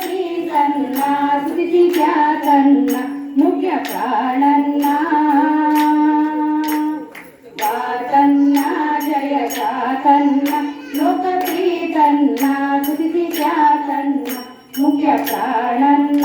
ಪ್ರೀತನ್ನ ಸುರುಚಿ ಖ್ಯಾತನ್ನ ಮುಖ್ಯ ಪ್ರಾಣನ್ನ ವಾತನ್ನ ಜಯ ಖ್ಯಾತನ್ನ ಲೋಕ ಪ್ರೀತನ್ನ ಸುರುಚಿ ಖ್ಯಾತನ್ನ ಮುಖ್ಯ ಪ್ರಾಣನ್ನ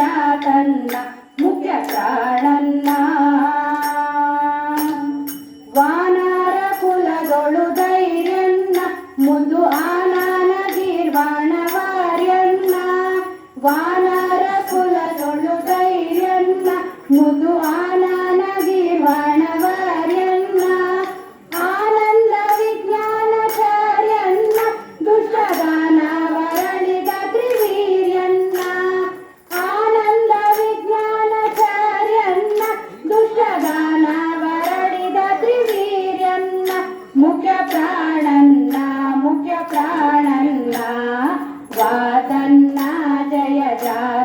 لا تنبأ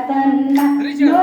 Catalina. Richard. No.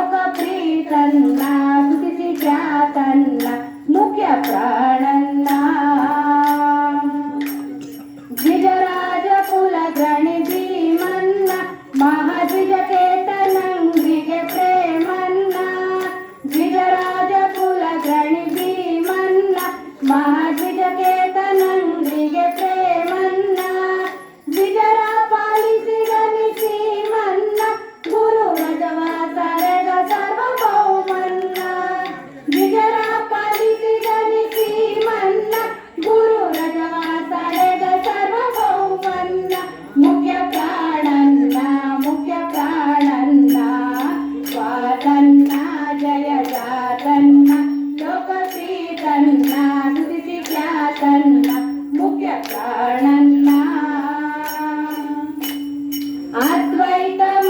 Advaita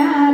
yeah.